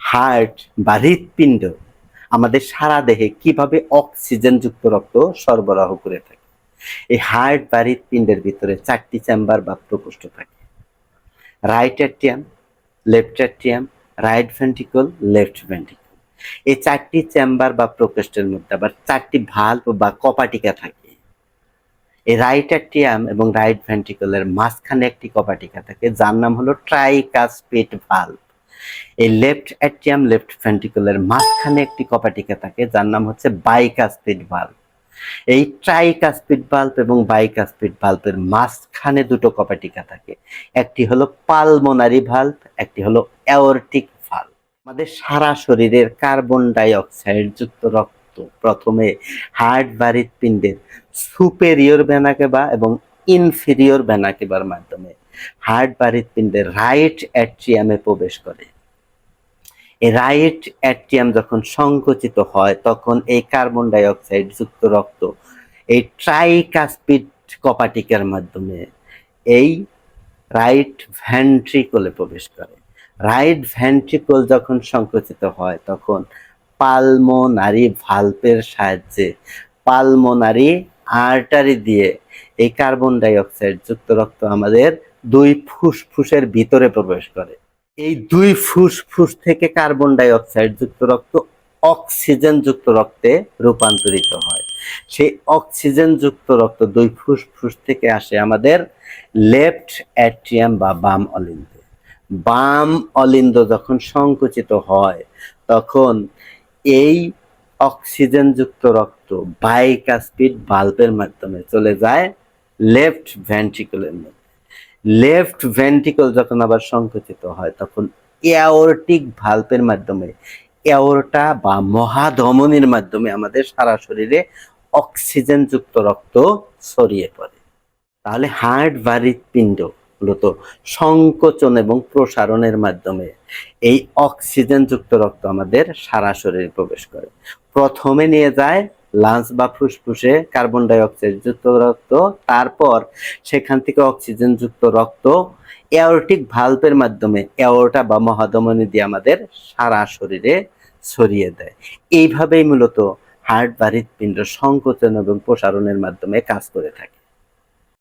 Heart বা হৃৎপিণ্ড আমাদের সারা দেহে কীভাবে অক্সিজেনযুক্ত রক্ত সরবরাহ করে থাকে? এই হার্ট বা হৃৎপিণ্ডের ভিতরে চারটি চেম্বার বা প্রকোষ্ঠ থাকে। Right atrium left atrium right ventricle left ventricle এই চারটি চেম্বার বা প্রকোষ্ঠের মধ্যে আবার চারটি ভাল্ব বা কপাটিকা থাকে। এই রাইট অ্যাট্রিয়াম এবং রাইট ভেন্ট্রিকলের মাঝখানে একটি কপাটিকা থাকে, যার নাম হলো ট্রাইকাসপিড ভাল্ব এই লেফট অ্যাট্রিয়াম লেফট ভেন্ট্রিকলের মাঝখানে একটি কপাটিকা থাকে, যার নাম হচ্ছে বাইকাসপিড ভাল্ব এই ট্রাইকাসপিড ভাল্ব এবং বাইকাসপিড ভাল্বের মাঝখানে দুটো কপাটিকা থাকে। একটি হলো পালমোনারি ভাল্ব একটি হলো অ্যাওরটিক ভাল্ব আমাদের সারা শরীরের কার্বন ডাই অক্সাইড যুক্ত রক্ত প্রথমে হার্ট বা পিণ্ডের সুপেরিয়র ভেনাকেবা এবং ইনফিরিয়র ভেনাকেবার মাধ্যমে হার্ট বা হৃৎপিণ্ডের রাইট অ্যাট্রিয়ামে প্রবেশ করে। এই রাইট অ্যাট্রিয়াম যখন সংকুচিত হয়, তখন এই কার্বন ডাই অক্সাইড যুক্ত রক্ত, এই ট্রাইকাসপিড কপাটিকার মাধ্যমে এই রাইট ভ্যান্ট্রিকলে প্রবেশ করে। রাইট ভ্যান্ট্রিকল যখন সংকুচিত হয়, তখন পালমোনারি ভাল্পের সাহায্যে পালমোনারি আর্টারি দিয়ে এই কার্বন ডাই অক্সাইড যুক্ত রক্ত আমাদের দুই ফুসফুসের ভিতরে প্রবেশ করে। এই দুই ফুসফুস থেকে কার্বন ডাই অক্সাইড যুক্ত রক্ত অক্সিজেন যুক্ত রক্তে রূপান্তরিত হয়। সেই অক্সিজেন যুক্ত রক্ত দুই ফুসফুস থেকে আসে আমাদের লেফট অ্যাট্রিয়াম বা বাম অলিন্দে। বাম অলিন্দ যখন সংকুচিত হয়, তখন এই অক্সিজেন যুক্ত রক্ত বাইকাস্পিড ভাল্বের মাধ্যমে চলে যায় লেফট ভেন্ট্রিকলের মধ্যে। লেফট ভেন্ট্রিকল যখন আবার সংকুচিত হয়, তখন এয়ারটিক ভাল্বের মাধ্যমে এওরটা বা মহাধমনির মাধ্যমে আমাদের সারা শরীরে অক্সিজেন যুক্ত রক্ত ছড়িয়ে পড়ে। তাহলে হার্ট বা হৃৎপিণ্ড মূলত সংকোচন এবং প্রসারণের মাধ্যমে এই অক্সিজেন যুক্ত রক্ত আমাদের সারা শরীরে প্রবেশ করে। প্রথমে নিয়ে যায় লাঞ্চ বা ফুসফুসে কার্বন ডাই অক্সাইড যুক্ত রক্ত, তারপর সেখান থেকে অক্সিজেন যুক্ত রক্ত, এয়ারটিক ভাল্বের মাধ্যমে এওরটা বা মহাধমনী দিয়ে আমাদের সারা শরীরে ছড়িয়ে দেয়। এইভাবেই মূলত হার্ট বা হৃৎপিণ্ড সংকোচন এবং প্রসারণের মাধ্যমে কাজ করে থাকে।